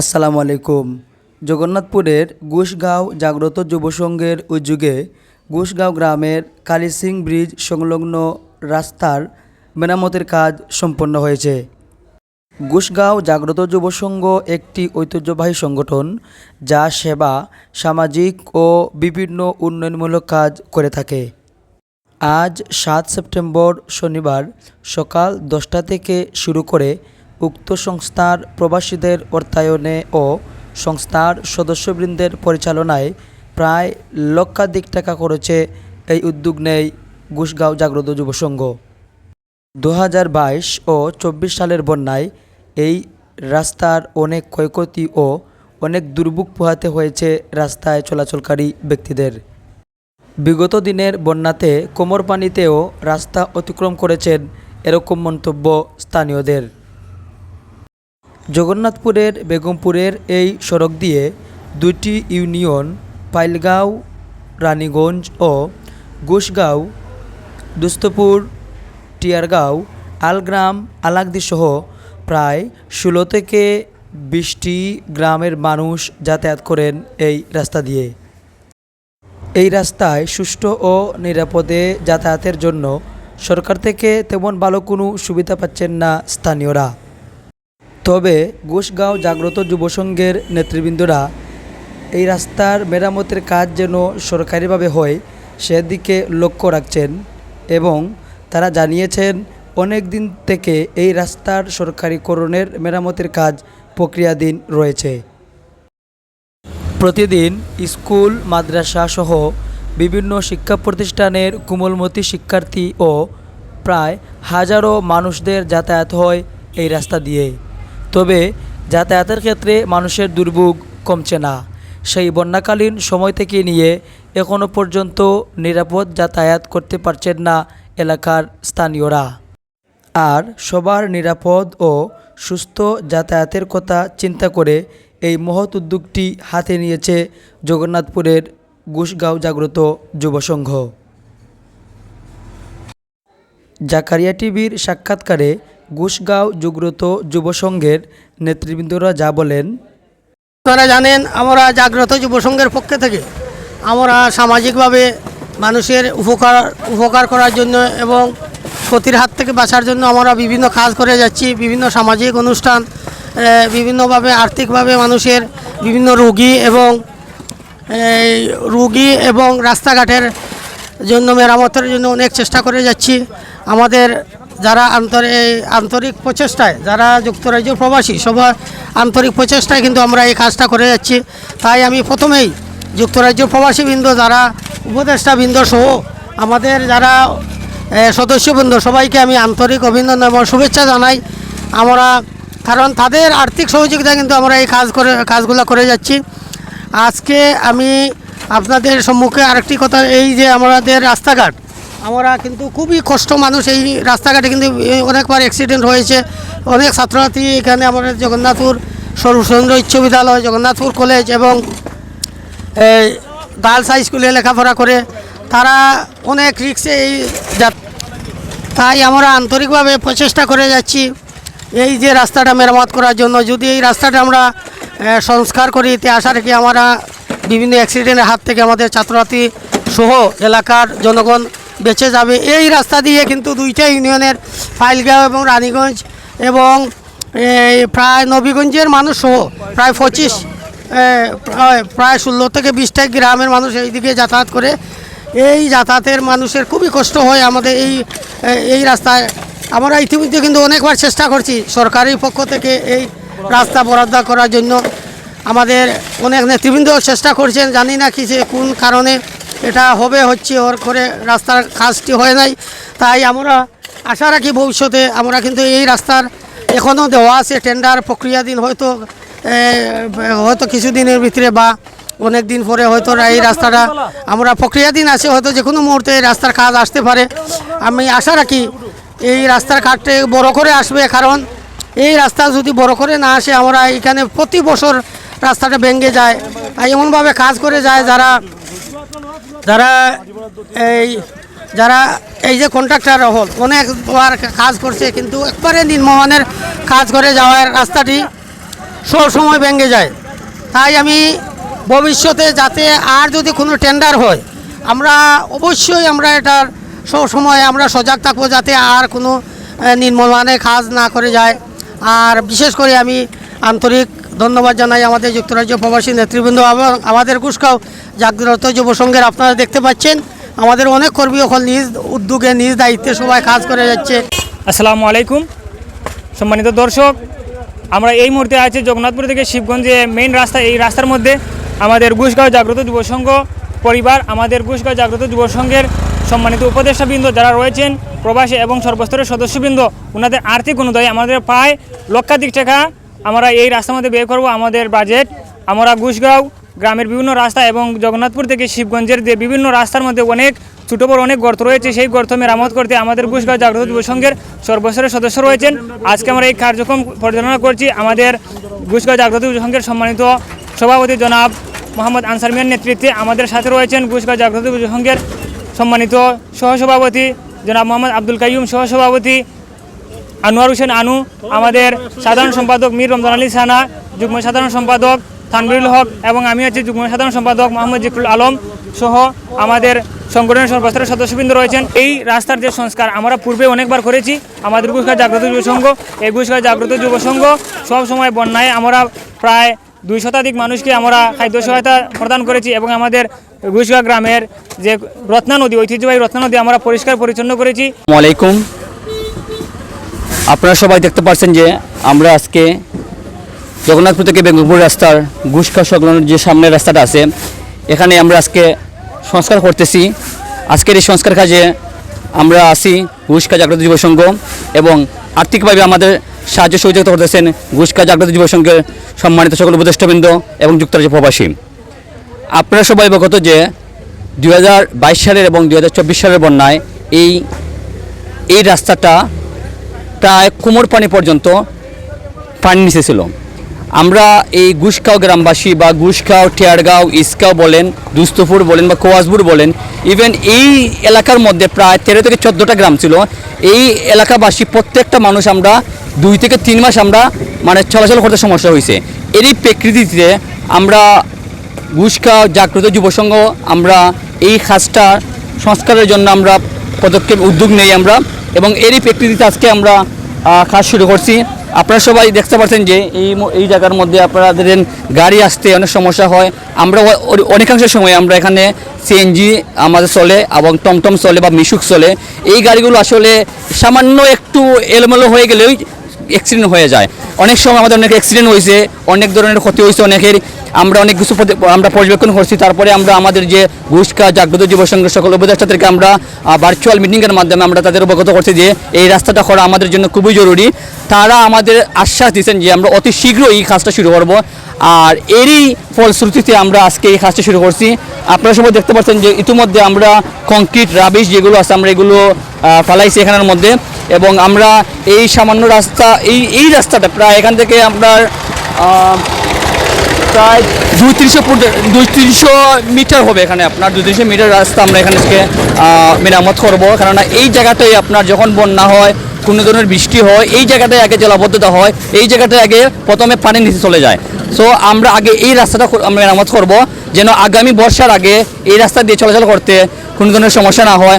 আসসালামু আলাইকুম। জগন্নাথপুরের ঘুষগাঁও জাগ্রত যুবসংঘের উদ্যোগে ঘুষগাঁও গ্রামের কালিসিং ব্রিজ সংলগ্ন রাস্তার মেরামতের কাজ সম্পন্ন হয়েছে। ঘুষগাঁও জাগ্রত যুবসংঘ একটি ঐতিহ্যবাহী সংগঠন যা সেবা, সামাজিক ও বিভিন্ন উন্নয়নমূলক কাজ করে থাকে। আজ সাত সেপ্টেম্বর শনিবার সকাল দশটা থেকে শুরু করে উক্ত সংস্থার প্রবাসীদের অর্থায়নে ও সংস্থার সদস্যবৃন্দের পরিচালনায় প্রায় লক্ষাধিক টাকা খরচে এই উদ্যোগ নেয় ঘুষগাঁও জাগ্রত যুব সংঘ দু ও চব্বিশ সালের বন্যায় এই রাস্তার অনেক ক্ষয়ক্ষতি ও অনেক দুর্ভোগ পোহাতে হয়েছে রাস্তায় চলাচলকারী ব্যক্তিদের। বিগত দিনের বন্যাতে কোমর পানিতেও রাস্তা অতিক্রম করেছেন এরকম মন্তব্য স্থানীয়দের। জগন্নাথপুরের বেগমপুরের এই সড়ক দিয়ে দুটি ইউনিয়ন পাইলগাঁও, রানীগঞ্জ ও ঘোষগাঁও দুস্তপুর, টিয়ারগাঁও, আলগ্রাম, আলাগদি সহ প্রায় ষোলো থেকে বিশটি গ্রামের মানুষ যাতায়াত করেন এই রাস্তা দিয়ে। এই রাস্তায় সুষ্ঠু ও নিরাপদে যাতায়াতের জন্য সরকার থেকে তেমন ভালো কোনো সুবিধা পাচ্ছেন না স্থানীয়রা। তবে ঘোষগাঁও জাগ্রত যুবসংঘের নেতৃবৃন্দরা এই রাস্তার মেরামতের কাজ যেন সরকারিভাবে হয়, সেদিকে লক্ষ্য রাখছেন এবং তারা জানিয়েছেন, অনেক দিন থেকে এই রাস্তার সরকারিকরণের মেরামতের কাজ প্রক্রিয়াধীন রয়েছে। প্রতিদিন স্কুল, মাদ্রাসা সহ বিভিন্ন শিক্ষা প্রতিষ্ঠানের কোমলমতি শিক্ষার্থী ও প্রায় হাজারো মানুষদের যাতায়াত হয় এই রাস্তা দিয়ে। তবে যাতায়াতের ক্ষেত্রে মানুষের দুর্ভোগ কমছে না। সেই বন্যাকালীন সময় থেকে নিয়ে এখনও পর্যন্ত নিরাপদ যাতায়াত করতে পারছেন না এলাকার স্থানীয়রা। আর সবার নিরাপদ ও সুস্থ যাতায়াতের কথা চিন্তা করে এই মহৎ উদ্যোগটি হাতে নিয়েছে জগন্নাথপুরের ঘুষগাঁও জাগ্রত যুব সংঘ। জাকারিয়া টিভির সাক্ষাৎকারে ঘুষগাঁও জাগ্রত যুব সংঘের নেতৃবৃন্দরা যা বলেন। আপনারা জানেন, আমরা জাগ্রত যুব সংঘের পক্ষ থেকে আমরা সামাজিকভাবে মানুষের উপকার উপকার করার জন্য এবং ক্ষতির হাত থেকে বাঁচার জন্য আমরা বিভিন্ন কাজ করে যাচ্ছি, বিভিন্ন সামাজিক অনুষ্ঠান বিভিন্নভাবে আর্থিকভাবে মানুষের বিভিন্ন রোগী এবং রুগী এবং রাস্তাঘাটের জন্য, মেরামতের জন্য অনেক চেষ্টা করে যাচ্ছি। আমাদের যারা আন্তরিক আন্তরিক প্রচেষ্টায়, যারা যুক্তরাজ্য প্রবাসী, সবার আন্তরিক প্রচেষ্টায় কিন্তু আমরা এই কাজটা করে যাচ্ছি। তাই আমি প্রথমেই যুক্তরাজ্য প্রবাসীবৃন্দ, যারা উপদেষ্টাবৃন্দ সহ আমাদের যারা সদস্যবৃন্দ, সবাইকে আমি আন্তরিক অভিনন্দন এবং শুভেচ্ছা জানাই। আমরা কারণ তাদের আর্থিক সহযোগিতা কিন্তু আমরা এই কাজ করে কাজগুলো করে যাচ্ছি। আজকে আমি আপনাদের সম্মুখে আরেকটি কথা, এই যে আমাদের রাস্তাঘাট আমরা কিন্তু খুবই কষ্ট মানুষ। এই রাস্তাঘাটে কিন্তু অনেকবার অ্যাক্সিডেন্ট হয়েছে। অনেক ছাত্রছাত্রী এখানে আমাদের জগন্নাথপুর সর্বসুন্দর উচ্চ বিদ্যালয়, জগন্নাথপুর কলেজ এবং গার্লস হাই স্কুলে লেখাপড়া করে। তারা অনেক রিক্সে এই তাই আমরা আন্তরিকভাবে প্রচেষ্টা করে যাচ্ছি এই যে রাস্তাটা মেরামত করার জন্য। যদি এই রাস্তাটা আমরা সংস্কার করি, তে আশা রেখে আমরা বিভিন্ন অ্যাক্সিডেন্টের হাত থেকে আমাদের ছাত্রছাত্রী সহ এলাকার জনগণ বেঁচে যাবে। এই রাস্তা দিয়ে কিন্তু দুইটা ইউনিয়নের ফাইলগাঁও এবং রানীগঞ্জ এবং প্রায় নবীগঞ্জের মানুষ সহ প্রায় পঁচিশ প্রায় ষোলো থেকে বিশটা গ্রামের মানুষ এই দিকে যাতায়াত করে। এই যাতায়াতের মানুষের খুবই কষ্ট হয় আমাদের এই এই রাস্তায়। আমরা ইতিমধ্যে কিন্তু অনেকবার চেষ্টা করছি সরকারি পক্ষ থেকে এই রাস্তা বরাদ্দ করার জন্য। আমাদের অনেক নেতৃবৃন্দ চেষ্টা করছেন। জানি না কি যে কোন কারণে এটা হবে হচ্ছে ওর করে রাস্তার কাজটি হয় নাই। তাই আমরা আশা রাখি ভবিষ্যতে আমরা কিন্তু এই রাস্তার এখনও দেওয়া আছে টেন্ডার প্রক্রিয়াধীন হয়তো হয়তো কিছুদিনের ভিতরে বা অনেক দিন পরে হয়তো এই রাস্তাটা আমরা প্রক্রিয়াধীন আছে, হয়তো যে কোনো মুহূর্তে এই রাস্তার কাজ আসতে পারে। আমি আশা রাখি এই রাস্তার কাজটা বড় করে আসবে, কারণ এই রাস্তা যদি বড় করে না আসে, আমরা এখানে প্রতি বছর রাস্তাটা ভেঙে যায়। এমনভাবে কাজ করে যায় যারা যারা এই যারা এই যে কন্ট্রাক্টর হল অনেকবার কাজ করছে কিন্তু একবারে নিম্নমানের কাজ করে যাওয়ার রাস্তাটি সব সময় ভেঙে যায়। তাই আমি ভবিষ্যতে যাতে আর যদি কোনো টেন্ডার হয় আমরা অবশ্যই আমরা এটার সব সময় আমরা সজাগ থাকব যাতে আর কোনো আহ, নির্মমানে কাজ না করে যায়। আর বিশেষ করে আমি আন্তরিক ধন্যবাদ জানাই আমাদের যুক্তরাজ্য প্রবাসী নেতৃবৃন্দ এবং আমাদের কুসকাও জাগ্রত যুব সংঘের আপনারা দেখতে পাচ্ছেন, আমাদের অনেক কর্মী এখন নিজ উদ্যোগে, নিজ দায়িত্বে সবাই কাজ করে যাচ্ছে। আসসালামু আলাইকুম। সম্মানিত দর্শক, আমরা এই মুহূর্তে আছি জগন্নাথপুর থেকে শিবগঞ্জে মেইন রাস্তা, এই রাস্তার মধ্যে আমাদের গুসগাঁও জাগ্রত যুব সংঘ পরিবার, আমাদের গুসগাঁও জাগ্রত যুব সংঘের সম্মানিত উপদেষ্টাবৃন্দ যারা রয়েছেন, প্রবাসী এবং সর্বস্তরের সদস্যবৃন্দ ওনাদের আর্থিক অনুদায় আমাদের প্রায় লক্ষাধিক টাকা। আমরা এই রাস্তার মধ্যে বের করব আমাদের বাজেট আমরা গুসগাঁও গ্রামের বিভিন্ন রাস্তা এবং জগন্নাথপুর থেকে শিবগঞ্জের যে বিভিন্ন রাস্তার মধ্যে অনেক ছোটো বড় অনেক গর্ত রয়েছে, সেই গর্ত মেরামত করতে আমাদের গুসগাঁও জাগ্রত যুব সংঘের সর্বস্তরের সদস্য রয়েছেন। আজকে আমরা এই কার্যক্রম পরিচালনা করছি আমাদের গুসগাঁও জাগ্রত যুব সংঘের সম্মানিত সভাপতি জনাব মোহাম্মদ আনসার মিয়ার নেতৃত্বে আমাদের সাথে রয়েছেন গুসগাঁও জাগ্রত যুব সংঘের সম্মানিত সহসভাপতি জনাব মোহাম্মদ আব্দুল কাইয়ুম সহসভাপতি। আনোয়ার হোসেন আনু, আমাদের সাধারণ সম্পাদক মীর রমজান আলী সানা, যুগ্ম সাধারণ সম্পাদক থানবিরুল হক এবং আমি আছি যুগ্ম সাধারণ সম্পাদক মোহাম্মদ জিকুল আলম সহ আমাদের সংগঠনের সর্বস্তরের সদস্যবৃন্দ রয়েছেন। এই রাস্তার যে সংস্কার, আমরা পূর্বে অনেকবার করেছি, আমাদের গুসখা জাগ্রত যুব সংঘ, এই গুসখা জাগ্রত যুব সংঘ সব সময় বন্যায় আমরা প্রায় দুই শতাধিক মানুষকে আমরা খাদ্য সহায়তা প্রদান করেছি এবং আমাদের গুসগা গ্রামের যে রত্না নদী, ঐতিহ্যবাহী রত্না নদী আমরা পরিষ্কার পরিচ্ছন্ন করেছি। আলাইকুম। আপনারা সবাই দেখতে পাচ্ছেন যে আমরা আজকে জগন্নাথপুর থেকে বেঙ্গলপুর রাস্তার ঘুষখা সংলগ্ন যে সামনের রাস্তাটা আছে, এখানে আমরা আজকে সংস্কার করতেছি। আজকের এই সংস্কার কাজে আমরা আসি ঘুষখা জাগ্রত যুব সংঘ এবং আর্থিকভাবে আমাদের সাহায্য সহযোগিতা করতেছেন ঘুষখা জাগ্রত যুব সংঘের সম্মানিত সকল উপদেষ্টাবৃন্দ এবং যুক্তরাজ্য প্রবাসী। আপনারা সবাই অবগত যে দু হাজার বাইশ সালের এবং দু হাজার চব্বিশ সালের বন্যায় এই এই রাস্তাটা প্রায় কোমর পানি পর্যন্ত পানি নিচে ছিল। আমরা এই গুসখাও গ্রামবাসী বা গুসখাও টিয়ারগাঁও, ইসকাও বলেন, দুস্তপুর বলেন বা কোয়াসপুর বলেন ইভেন এই এলাকার মধ্যে প্রায় তেরো থেকে চোদ্দোটা গ্রাম ছিল। এই এলাকাবাসী প্রত্যেকটা মানুষ আমরা দুই থেকে তিন মাস আমরা মানে চলাচল করতে সমস্যা হয়েছে। এরই প্রেক্ষিতে আমরা গুসখা জাগ্রত যুব সংঘ আমরা এই খাসটা সংস্কারের জন্য আমরা পদক্ষেপ, উদ্যোগ নেই আমরা এবং এরই প্রেক্ষিতে আজকে আমরা কাজ শুরু করছি। আপনারা সবাই দেখতে পাচ্ছেন যে এই এই জায়গার মধ্যে আপনাদের গাড়ি আসতে অনেক সমস্যা হয়। আমরা অনেকাংশ সময় আমরা এখানে সিএনজি আমাদের চলে এবং টমটম চলে বা মিশুক চলে। এই গাড়িগুলো আসলে সামান্য একটু এলোমেলো হয়ে গেলেই অ্যাক্সিডেন্ট হয়ে যায়। অনেক সময় আমাদের অনেক অ্যাক্সিডেন্ট হয়েছে, অনেক ধরনের ক্ষতি হয়েছে অনেকের। আমরা অনেক কিছু আমরা পর্যবেক্ষণ করছি। তারপরে আমরা আমাদের যে ঘুষকা জাগ্রত যুব সংঘের সকল উপদেষ্টাদেরকে আমরা ভার্চুয়াল মিটিংয়ের মাধ্যমে আমরা তাদের অবগত করছি যে এই রাস্তাটা করা আমাদের জন্য খুবই জরুরি। তারা আমাদের আশ্বাস দিচ্ছেন যে আমরা অতি শীঘ্রই এই কাজটা শুরু করব। আর এরই ফলশ্রুতিতে আমরা আজকে এই কাজটা শুরু করছি। আপনারা সবাই দেখতে পাচ্ছেন যে ইতিমধ্যে আমরা কংক্রিট রাবিশ যেগুলো আছে আমরা এগুলো ফালাইছি এখানের মধ্যে। এবং আমরা এই সামান্য রাস্তা, এই এই রাস্তাটা প্রায় এখান থেকে আপনার প্রায় দুই তিনশো দুই তিনশো মিটার হবে এখানে আপনার, দুই তিনশো মিটার রাস্তা আমরা এখানে মেরামত করব। কেননা এই জায়গাটাই আপনার যখন বন্যা হয়, কোনো ধরনের বৃষ্টি হয়, এই জায়গাটায় আগে জলাবদ্ধতা হয়, এই জায়গাটায় আগে প্রথমে পানি নিচে চলে যায়। সো আমরা আগে এই রাস্তাটা মেরামত করব, যেন আগামী বর্ষার আগে এই রাস্তা দিয়ে চলাচল করতে কোনো ধরনের সমস্যা না হয়।